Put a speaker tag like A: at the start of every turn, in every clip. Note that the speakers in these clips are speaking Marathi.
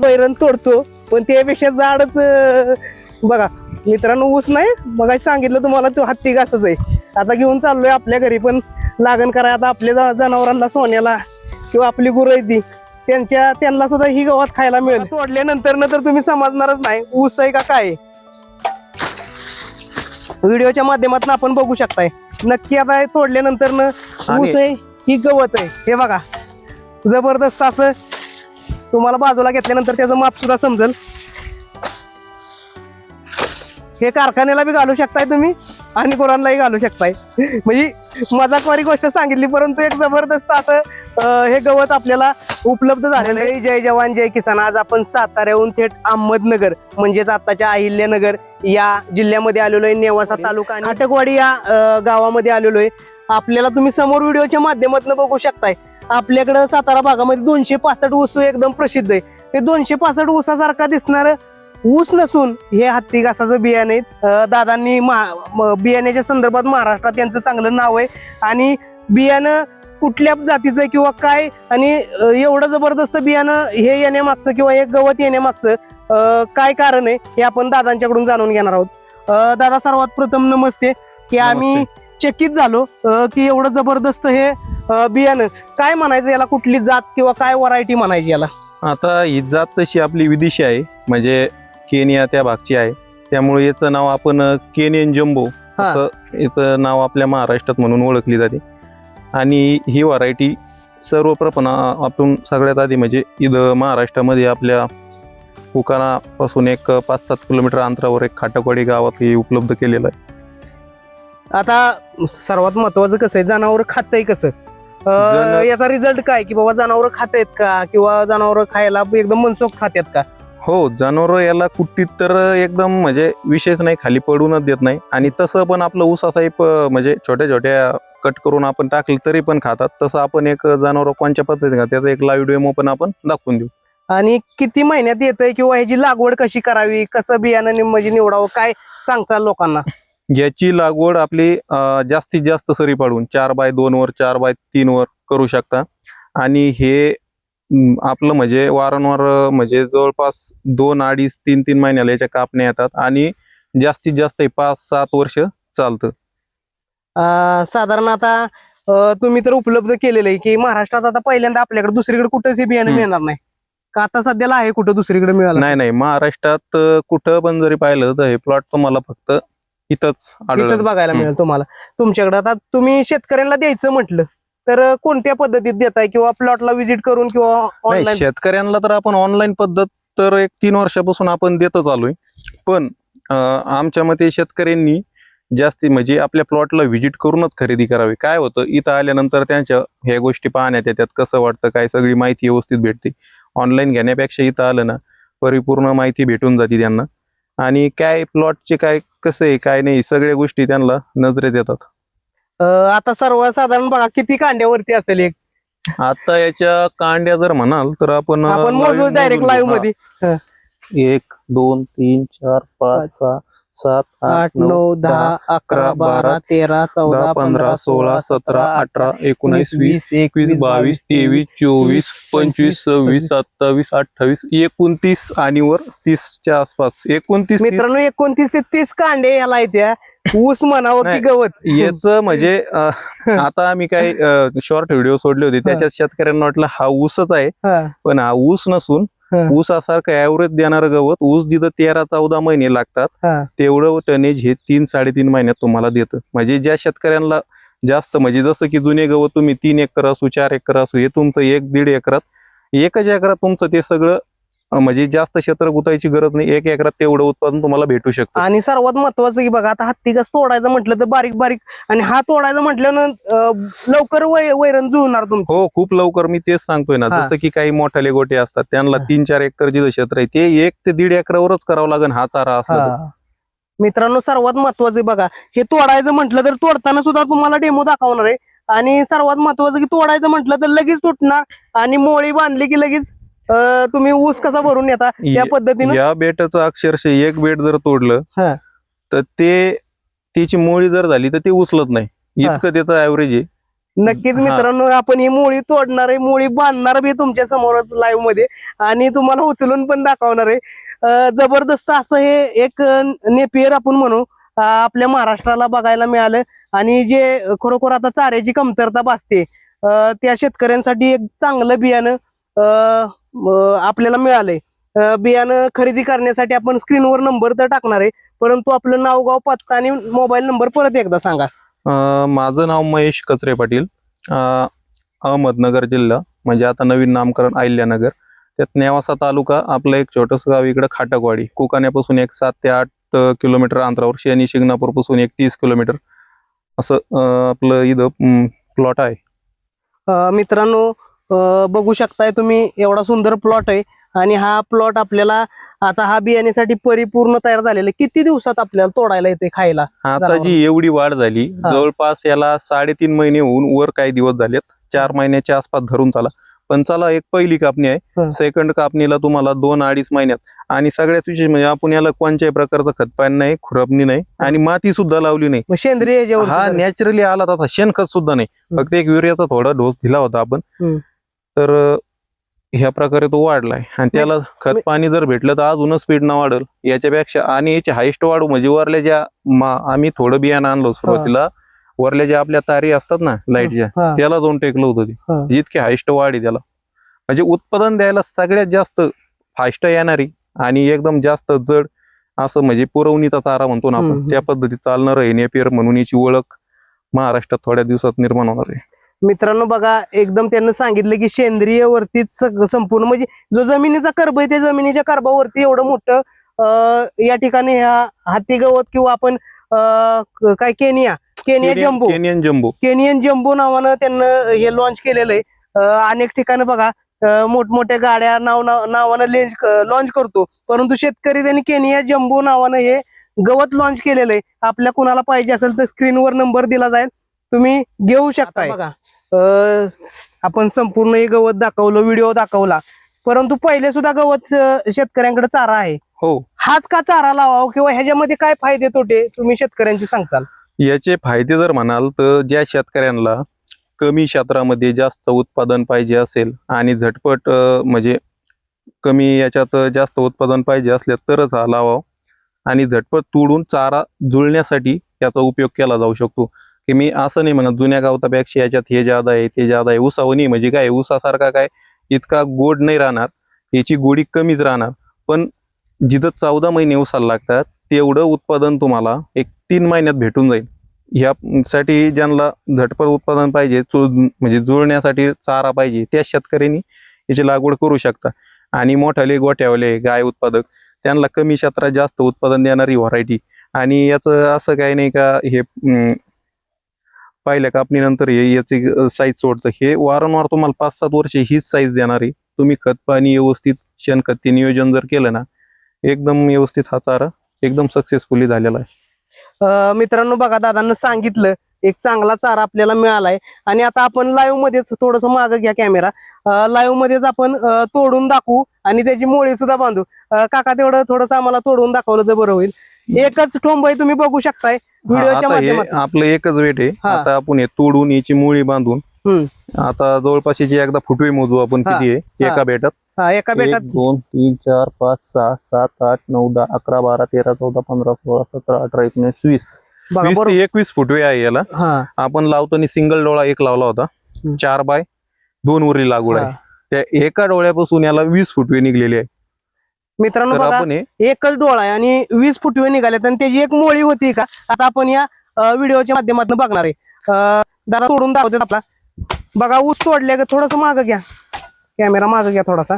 A: बैरण तोडतो पण त्यापेक्षा जाडच बघा मित्रांनो ऊस नाही. बघा सांगितलं तुम्हाला तो हत्ती घासच आहे. आता घेऊन चाललोय आपल्या घरी पण लागण करा आता आपल्या जनावरांना सोन्याला किंवा आपली गुरं ती त्यांच्या त्यांना सुद्धा ही गवत खायला मिळेल. तोडल्यानंतर न तर तुम्ही समजणारच नाही. ऊस आहे का काय. व्हिडिओच्या माध्यमातून आपण बघू शकताय. नक्की आता तोडल्यानंतर न ऊस आहे ही गवत आहे. हे बघा जबरदस्त असं तुम्हाला बाजूला घेतल्यानंतर त्याचं माप सुद्धा समजेल. हे कारखान्याला बी घालू शकताय तुम्ही आणि गुरांनाही घालू शकताय. म्हणजे मजाकवारी गोष्ट सांगितली परंतु एक जबरदस्त असं हे गवत आपल्याला उपलब्ध झालेलं आहे. जय जवान जय किसान. आज आपण साताऱ्याहून थेट अहमदनगर म्हणजेच आताच्या अहिल्यानगर या जिल्ह्यामध्ये आलेलो आहे नेवासा तालुका आणि अटकवाडी या गावामध्ये आलेलो आहे. आपल्याला तुम्ही समोर व्हिडिओच्या माध्यमातून बघू शकताय. आपल्याकडं सातारा भागामध्ये दोनशे पासष्ट ऊस एकदम प्रसिद्ध आहे. हे दोनशे पासष्ट ऊसासारखा दिसणार ऊस नसून हे हत्ती घासाचं बियाणे दादांनी मा- म- बियाण्याच्या संदर्भात महाराष्ट्रात यांचं चांगलं नाव आहे. आणि बियाणं कुठल्या जातीचं किंवा काय आणि एवढं जबरदस्त बियाणं हे येण्यामागचं किंवा हे गवत येण्यामागचं काय कारण आहे हे आपण दादांच्याकडून जाणून घेणार आहोत. दादा सर्वात प्रथम नमस्ते. की आम्ही चकित झालो की एवढं जबरदस्त हे बियाणं. काय म्हणायचं याला? कुठली जात किंवा काय व्हरायटी म्हणायची याला?
B: आता ही जात तशी आपली विदेशी आहे. म्हणजे केनिया त्या भागची आहे. त्यामुळे याचं नाव आपण केनियन जम्बो. असं याचं नाव आपल्या महाराष्ट्रात म्हणून ओळखली जाते. आणि ही व्हरायटी सर्वप्रथम आ- आपण सगळ्यात आधी म्हणजे इथं महाराष्ट्रामध्ये आपल्या उकानापासून एक पाच सात किलोमीटर अंतरावर एक खाटकवाडी गावात हे उपलब्ध केलेलं आहे.
A: आता सर्वात महत्वाचं कसं आहे? जनावर खातंय कसं? अं, याचा रिझल्ट काय? की बाबा जनावर खातायत का? किंवा जनावर खायला एकदम मनसोख खात्यात का?
B: हो जनावर याला कुट्टीत तर एकदम म्हणजे विशेष नाही खाली पडूनच देत नाही. आणि तसं पण आपलं ऊस असा एक अं, म्हणजे छोट्या छोट्या कट करून आपण टाकलं तरी पण खातात. तसं आपण एक जनावर कोणत्या पद्धतीने खातात त्याचा एक लाईव्ह डेमो पण आपण दाखवून देऊ.
A: आणि किती महिन्यात येतंय किंवा ह्याची लागवड कशी करावी? कसं बियाणं नि- म्हणजे निवडावं? काय सांगताल लोकांना?
B: याची लागवड आपली जास्तीत जास्त सरी पाडून चार बाय दोन वर चार बाय तीन वर करू शकता. आणि हे आपलं म्हणजे वारंवार म्हणजे जवळपास दोन अडीच तीन तीन महिन्याला याच्या कापण्या येतात आणि जास्तीत जास्त हे पाच सात वर्ष चालतं.
A: साधारण आता तुम्ही तर उपलब्ध केलेलं आहे की महाराष्ट्रात आता पहिल्यांदा आपल्याकडे दुसरीकडे कुठंच हे बियाणं. मिळणार नाही. का आता सध्याला आहे कुठं दुसरीकडे मिळालं?
B: नाही नाही. महाराष्ट्रात कुठं पण जरी पाहिलं तर हे प्लॉट तुम्हाला फक्त इथंच
A: इथंच
B: आढळलं
A: बघायला. मिळेल तुम्हाला. तुमच्याकडे आता तुम्ही शेतकऱ्यांना द्यायचं म्हटलं तर कोणत्या पद्धतीत देताय किंवा प्लॉटला व्हिजिट करून किंवा
B: नाही
A: ऑनलाईन
B: शेतकऱ्यांना तर आपण ऑनलाईन पद्धत तर एक तीन वर्षापासून आपण देतच आलोय. पण अं, आमच्या मते शेतकऱ्यांनी जास्ती म्हणजे आपल्या प्लॉटला व्हिजिट करूनच खरेदी करावी. काय होतं इथं आल्यानंतर त्यांच्या ह्या गोष्टी पाहण्यात येतात कसं वाटतं काय सगळी माहिती व्यवस्थित भेटते. ऑनलाईन घेण्यापेक्षा इथं आलं ना परिपूर्ण माहिती भेटून जाते त्यांना. आणि काय प्लॉटचे काय कसं आहे काय नाही सगळ्या गोष्टी त्यांना नजरेत येतात.
A: अं, आता सर्वसाधारण बघा किती कांड्यावरती असेल एक?
B: आता याच्या कांड्या जर म्हणाल तर आपण
A: आपण
B: live
A: मोजू डायरेक्ट लाईव्ह. मध्ये.
B: एक दोन तीन चार पाच, सहा सात
A: आठ नऊ दहा अकरा बारा तेरा चौदा
B: पंधरा सोळा सतरा अठरा एकोणीस वीस एकवीस बावीस तेवीस चोवीस पंचवीस सव्वीस सत्तावीस अठ्ठावीस एकोणतीस आणि वर तीसच्या आसपास एकोणतीस तीस.
A: मित्रांनो एकोणतीस ते तीस कांडे ह्याला येत्या ऊस म्हणावं की. गवत
B: याच म्हणजे आता आम्ही काही शॉर्ट व्हिडिओ सोडले होते त्याच्यात शेतकऱ्यांना वाटलं हा ऊसच आहे. पण हा ऊस नसून. ऊसासारखं ऍव्हरेज देणारं गवत ऊस जिथं तेरा चौदा महिने लागतात. तेवढं टनेज हे तीन साडेतीन महिन्यात तुम्हाला देतं म्हणजे ज्या शेतकऱ्यांना जास्त म्हणजे जसं की जुने गवत तुम्ही तीन एकर असू चार एकर असू हे तुमचं एक दीड एकरात एकच एकरात तुमचं ते सगळं म्हणजे जास्त क्षेत्र गुतायची गरज नाही एक एकरात तेवढं उत्पादन तुम्हाला भेटू शकतं
A: आणि सर्वात महत्वाचं की बघा आता हत्ती कस तोडायचं म्हटलं तर बारीक बारीक आणि हा तोडायचं म्हटल्यानं लवकर वै- वैरण जुळणार तुमचं
B: हो खूप लवकर मी तेच सांगतोय ना. जसं की काही मोठाले गोटे असतात त्यांना. तीन चार एकर जिथं क्षेत्र आहे ते एक ते दीड एकरावरच करावं लागेल हा चारा असला.
A: हा. मित्रांनो सर्वात महत्वाचं बघा हे तोडायचं म्हटलं तर तोडताना सुद्धा तुम्हाला डेमो दाखवणार आहे आणि सर्वात महत्वाचं की तोडायचं म्हटलं तर लगेच तुटणार आणि मोळी बांधली की लगेच तुम्ही ऊस कसा भरून येता त्या
B: या-
A: पद्धतीनं?
B: या बेटाचं अक्षरशः एक बेट जर तोडलं. तर ते त्याची मोळी जर झाली तर ते उचलत नाही. इतकं त्याचं ऍव्हरेज आहे.
A: नक्कीच. मित्रांनो आपण ही मुळी तोडणार आहे. मुळी बांधणार बी तुमच्या समोरच लाईव्हमध्ये. आणि तुम्हाला उचलून पण दाखवणार आहे. जबरदस्त असं हे एक नेपियर आपण म्हणू आपल्या महाराष्ट्राला बघायला मिळालं. आणि जे खरोखर आता चाऱ्याची कमतरता भासते त्या शेतकऱ्यांसाठी एक चांगलं बियाणं आपल्याला मिळालंय. बियाणं खरेदी करण्यासाठी आपण स्क्रीनवर नंबर तर टाकणार आहे परंतु आपलं नाव गाव पत्ता आणि मोबाईल नंबर परत एकदा सांगा.
B: माझं नाव महेश कचरे पाटील अहमदनगर जिल्हा म्हणजे आता नवीन नामकरण अहिल्यानगर. त्यात नेवासा तालुका आपलं एक छोटंसं गाव इकडं खाटकवाडी. कुकाण्यापासून एक सात ते आठ किलोमीटर अंतरावर शनी शिंगणापूरपासून एक तीस किलोमीटर. असं आपलं इथं प्लॉट आहे.
A: मित्रांनो बघू शकताय तुम्ही एवढा सुंदर प्लॉट आहे. आणि हा प्लॉट आपल्याला आता हा बियाण्यासाठी परिपूर्ण तयार झालेला किती दिवसात आपल्याला तोडायला येते खायला?
B: आता. जी एवढी वाढ झाली. जवळपास याला साडेतीन महिने होऊन वर काही दिवस झालेत. चार महिन्याच्या आसपास धरून चाला. पण चला एक पहिली कापणी. आहे. सेकंड कापणीला तुम्हाला दोन अडीच महिन्यात. आणि सगळ्यात विशेष म्हणजे आपण याला कोणत्याही प्रकारचं खतपाणी नाही खुरपणी नाही. आणि माती सुद्धा लावली नाही.
A: सेंद्रिय
B: हा नॅचरली आला तसा. शेणखत सुद्धा नाही. फक्त एक युरियाचा थोडा डोस दिला होता आपण. तर ह्या प्रकारे तो वाढलाय. आणि त्याला खत पाणी जर भेटलं तर अजूनच स्पीड न वाढल. याच्यापेक्षा आणि याची हायस्ट वाढू म्हणजे वरल्या ज्या मा- आम्ही थोडं बियाणं आणलं सुरुवातीला वरल्या ज्या आपल्या तारी असतात ना लाईटच्या त्याला जाऊन टेकलं होतं. ते. इतके हायस्ट वाढ आहे त्याला. म्हणजे उत्पादन द्यायला सगळ्यात जास्त फास्ट येणारी आणि एकदम जास्त जड असं म्हणजे पुरवणीचा चारा म्हणतो ना आपण. त्या पद्धतीत चालणार आहे नेपियर म्हणून याची ओळख महाराष्ट्रात थोड्या दिवसात निर्माण होणार आहे.
A: मित्रांनो बघा एकदम त्यांना सांगितलं की सेंद्रिय वरतीच संपूर्ण म्हणजे जो जमिनीचा कर्ब आहे त्या जमिनीच्या कर्बावरती एवढं मोठं या ठिकाणी ह्या हाती गवत किंवा आपण काय Kenya Kenya jumbo
B: Kenyan jumbo.
A: Kenyan jumbo नावानं त्यांना हे लॉन्च केलेलं आहे. अनेक ठिकाणी बघा मोठमोठ्या गाड्या नाव नाव- नावानं लेंच लॉन्च करतो. परंतु शेतकरी त्यांनी केनिया जम्बो नावानं हे गवत लॉन्च केलेलं आहे. आपल्या कुणाला पाहिजे असेल तर स्क्रीनवर नंबर दिला जाईल. तुम्ही घेऊ शकता बघा. आपण संपूर्ण हे गवत दाखवलं व्हिडिओ दाखवला. परंतु पहिले सुद्धा गवत शेतकऱ्यांकडे चारा आहे.
B: हो.
A: हाच का चारा लावावा किंवा ह्याच्यामध्ये काय फायदे तोटे? तुम्ही शेतकऱ्यांची सांगताल.
B: याचे फायदे जर म्हणाल तर ज्या शेतकऱ्यांना कमी क्षेत्रामध्ये जास्त उत्पादन पाहिजे असेल आणि झटपट म्हणजे कमी याच्यात जास्त उत्पादन पाहिजे असले तरच हा लावाव आणि झटपट तोडून चारा जुळण्यासाठी याचा उपयोग केला जाऊ शकतो. की मी असं नाही म्हणत जुन्या गावतापेक्षा याच्यात हे जादा आहे ते जादा आहे. उसावणी म्हणजे काय उसासारखा काय इतका गोड नाही राहणार याची गोडी कमीच राहणार. पण जिथं चौदा महिने उसाला लागतात तेवढं उत्पादन तुम्हाला एक तीन महिन्यात भेटून जाईल. ह्यासाठी ज्यांना झटपट उत्पादन पाहिजे चु- म्हणजे जुळण्यासाठी चारा पाहिजे त्या शेतकऱ्यांनी याची लागवड करू शकता. आणि मोठाले गोठ्यावाले गाय उत्पादक त्यांना कमी क्षेत्रात जास्त उत्पादन देणारी व्हरायटी आणि याचं असं काही नाही का हे पहिल्या कापणीनंतर हे याची साईज सोडतं. हे वारंवार तुम्हाला पाच सात वर्षे हीच साईज देणार आहे. तुम्ही खत पाणी व्यवस्थित शेणखत नियोजन जर केलं ना एकदम व्यवस्थित हा चारा एकदम सक्सेसफुली झालेला आहे.
A: मित्रांनो बघा दादांना सांगितलं एक चांगला चारा आपल्याला मिळालाय. आणि आता आपण लाईव्ह मध्येच थोडस मागं घ्या कॅमेरा लाईव्ह मध्येच आपण तोडून दाखवू आणि त्याची मोळी सुद्धा बांधू. काका तेवढं थोडंसं आम्हाला तोडून दाखवलं तर बरं होईल. एकच ठोंब तुम्ही बघू शकताय. व्हिडिओच्या
B: आता हे
A: माध्यमातून
B: आपलं एकच वेट आहे
A: हा.
B: आता आपण हे तोडून याची मुळी बांधून
A: हम्म.
B: आता जवळपास याची एकदा फुटवे मोजू आपण
A: हा.
B: किती आहे
A: हा.
B: एका बेटात
A: हा, एका
B: एक
A: बेटात
B: दोन तीन चार पाच सहा सात आठ नऊ दहा अकरा बारा तेरा चौदा पंधरा सोळा सतरा अठरा एकोणीस वीस
A: बघा
B: वीस
A: बरोबर
B: ते एकवीस फुटवे आहे याला
A: हा
B: आपण लावतो आणि सिंगल डोळा एक लावला होता. चार बाय दोन उरली लागवड
A: हा.
B: आहे त्या एका डोळ्यापासून याला वीस फुटवे निघलेले आहे
A: मित्रांनो
B: तर
A: बघा एकच डोळा आहे आणि वीस फुटवे निघालेत आणि त्याची एक मोळी होती का? आता आपण या व्हिडिओच्या माध्यमातून बघणार आहे. दादा तोडून दाखवतात आपला. बघा ऊस तोडले का? थोडस मागं घ्या. कॅमेरा मागं घ्या थोडासा.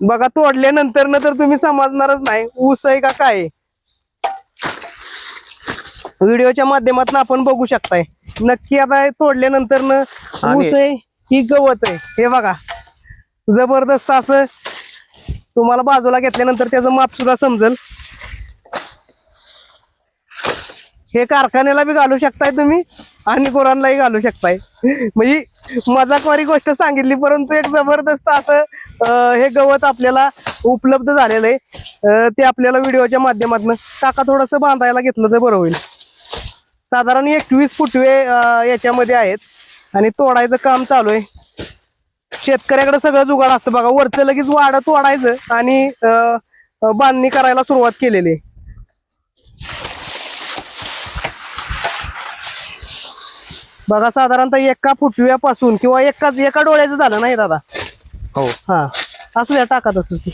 A: बघा तोडल्यानंतर न तर तुम्ही समजणारच नाही ऊस आहे का काय. व्हिडिओच्या माध्यमातून आपण बघू शकताय. नक्की आता तोडल्यानंतर न ऊस आहे ही गवत आहे हे बघा. जबरदस्त असं तुम्हाला बाजूला घेतल्यानंतर त्याचं माप सुद्धा समजेल. हे कारखान्याला बी घालू शकताय तुम्ही आणि गुरांनाही घालू शकताय. म्हणजे मजाकवारी गोष्ट सांगितली परंतु एक जबरदस्त असं हे गवत आपल्याला उपलब्ध झालेलं आहे. ते आपल्याला व्हिडिओच्या माध्यमातून टाका थोडस बांधायला घेतलं तर बरं होईल. साधारण एकवीस फुटवे याच्यामध्ये आहेत आणि तोडायचं काम चालू आहे. शेतकऱ्याकडे सगळं जुगाड असतं बघा. वरचं लगेच वाड तोडायचं आणि बांधणी करायला सुरुवात केलेली बघा साधारणतः एका फुटव्यापासून किंवा एकाच एका डोळ्याचं झालं नाही दादा?
B: हो.
A: हा. असू द्या टाका तसं. ते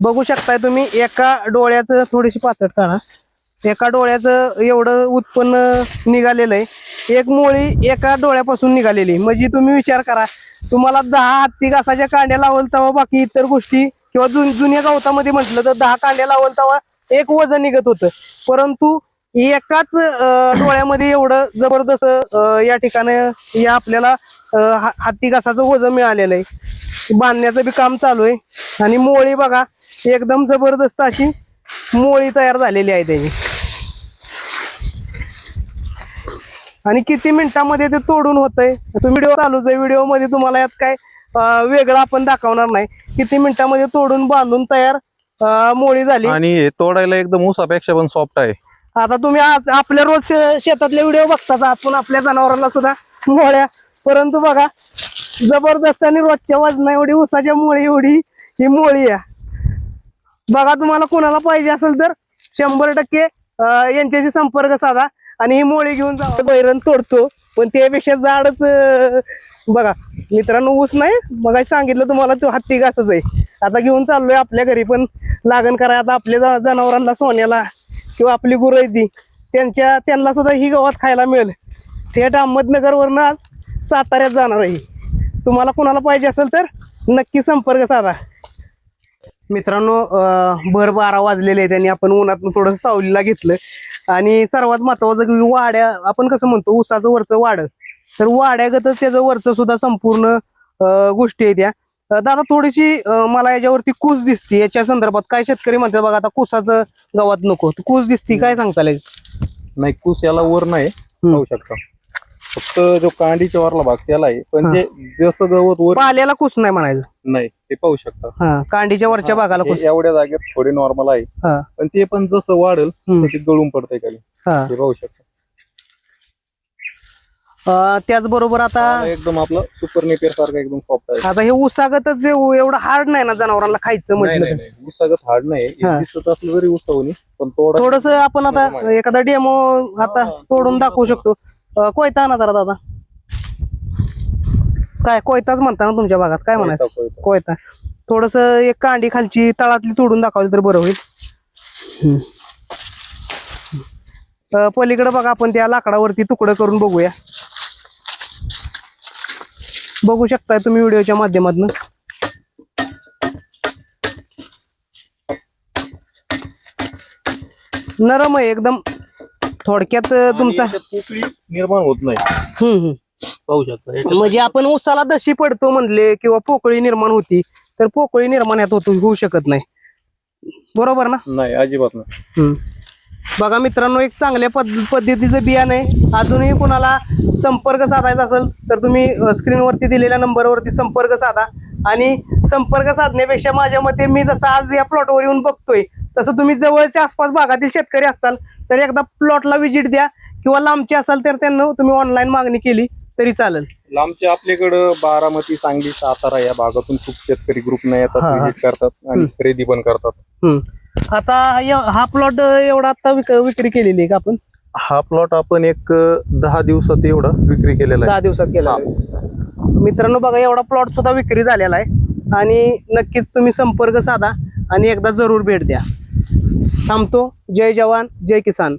A: बघू शकताय तुम्ही एका डोळ्याचं थोडीशी पाचट काढा. एका डोळ्याचं एवढं उत्पन्न निघालेलं आहे. एक मोळी एका डोळ्यापासून निघालेली. म्हणजे तुम्ही विचार करा तुम्हाला दहा हत्ती घासाच्या कांड्या लावल तेव्हा बाकी इतर गोष्टी किंवा जुन जुन्या गवतामध्ये म्हटलं तर दहा कांड्या लावल तेव्हा एक वजन निघत होतं. परंतु एकाच डोळ्यामध्ये एवढं जबरदस्त या ठिकाणी या आपल्याला हा- हत्ती घासाचं वजन मिळालेलं आहे. बांधण्याचं बी काम चालू आहे. आणि मोळी बघा एकदम जबरदस्त अशी मोळी तयार झालेली आहे त्याची आणि किती मिनिटांमध्ये ते तोडून होतंय? तो व्हिडिओ चालूच आहे. व्हिडिओमध्ये तुम्हाला यात काय वेगळं आपण दाखवणार नाही. किती मिनिटांमध्ये तोडून बांधून तयार मोळी झाली.
B: आणि हे तोडायला एकदम ऊसापेक्षा पण सॉफ्ट आहे.
A: आता तुम्ही आज आपल्या रोज शेतातले व्हिडिओ बघताच आपण आपल्या जनावरांना सुद्धा मोळ्या. परंतु बघा जबरदस्त आणि रोजच्या वजना एवढी उसाच्या मोळी एवढी ही मोळी आहे. बघा तुम्हाला कोणाला पाहिजे असेल तर शंभर टक्के यांच्याशी संपर्क साधा. आणि ही मोळी घेऊन जाऊ बैरण तोडतो. पण त्यापेक्षा जाडच बघा मित्रांनो ऊस नाही. मग सांगितलं तुम्हाला तो हत्ती घासच आहे. आता घेऊन चाललोय आपल्या घरी पण लागण करा. आता आपल्या जनावरांना सोन्याला किंवा आपली गुरं आहेत ती त्यांच्या त्यांना सुद्धा ही गवत खायला मिळेल. थेट अहमदनगरवरनं आज साताऱ्यात जाणार आहे तुम्हाला कोणाला पाहिजे असेल तर नक्की संपर्क साधा. मित्रांनो भर बारा वाजलेले आहे त्यांनी आपण उन्हातून थोडंसं सावलीला घेतलं. आणि सर्वात महत्वाचं की वाड्या आपण कसं म्हणतो ऊसाचं वरचं वाड. तर वाड्यागतच त्याचं वरचं सुद्धा संपूर्ण गोष्टी आहेत त्या दादा थोडीशी मला याच्यावरती कूस दिसते याच्या संदर्भात काय शेतकरी म्हणतात बघा आता कुसाचं गावात नको. कूस दिसती काय सांगता
B: नाही कुस याला वर नाही. पाहू शकता. फक्त जो कांडीच्या वरला भाग त्याला आहे पण जे जसं गवत वर
A: पाल्याला कुस नाही म्हणायचं.
B: नाही ते पाहू शकता.
A: हा कांडीच्या वरच्या भागाला
B: हे
A: कुस
B: एवढ्या जागेत थोडे नॉर्मल आहे.
A: हा.
B: पण ते पण जसं वाढल तसं ते गळून पडतंय खाली.
A: हा.
B: हे पाहू शकता.
A: अं, त्याचबरोबर आता
B: एकदम आपलं सुपर नेपियर सारखं एकदम सॉफ्ट आहे.
A: आता हे उसागतच जे एवढं हार्ड नाही ना जनावरांना खायचं
B: नाही
A: म्हटलं
B: नाही
A: तर?
B: नाही. ऊसागत हार्ड नाही. हा. दिसत असलं जरी ऊसावणी पण थोडं
A: थोडस आपण आता एखादा डेमो आता तोडून दाखवू शकतो. अं, कोयता ना जरा दादा. काय कोयताच म्हणता ना तुमच्या भागात काय म्हणायचं? कोयता. थोडस एक कांडी खालची तळातली तोडून दाखवली तर बरं होईल. अं, पलीकडे बघा आपण त्या लाकडावरती तुकडं करून बघूया. बघू शकताय तुम्ही व्हिडिओच्या माध्यमातून. नरम आहे एकदम. थोडक्यात तुमचा
B: पोकळी निर्माण होत नाही.
A: हम्म हम्म.
B: पाहू शकता.
A: म्हणजे आपण उसाला दशी पडतो म्हणले किंवा पोकळी निर्माण होती तर पोकळी निर्माण यात होतो होऊ शकत नाही. बरोबर ना?
B: नाही अजिबात नाही.
A: हम्म. बघा मित्रांनो एक चांगल्या पद्ध पद्धतीचं बियाणं आहे. अजूनही कोणाला संपर्क साधायचा असेल तर तुम्ही स्क्रीनवरती दिलेल्या नंबरवरती संपर्क साधा. आणि संपर्क साधण्यापेक्षा माझ्या मते मी जसं आज या प्लॉटवर येऊन बघतोय तसं तुम्ही जवळच्या आसपास भागातील शेतकरी असाल तर एकदा प्लॉटला व्हिजिट द्या. किंवा लांबचे असाल तर त्यांना तुम्ही ऑनलाईन मागणी केली तरी चालेल.
B: लांबच्या आपल्याकडं बारामती सांगली सातारा या भागातून खूप शेतकरी ग्रुप नाही
A: हा.
B: येतात करतात आणि खरेदी पण करतात.
A: आता हा प्लॉट एवढा आता विक विक्री केलेली आहे का आपण?
B: हा प्लॉट आपण एक दहा दिवसात एवढा विक्री केलेला आहे.
A: दहा दिवसात केला. मित्रांनो बघा एवढा प्लॉट सुद्धा विक्री झालेला आहे. आणि नक्कीच तुम्ही संपर्क साधा आणि एकदा जरूर भेट द्या. थांबतो. जय जवान जय किसान.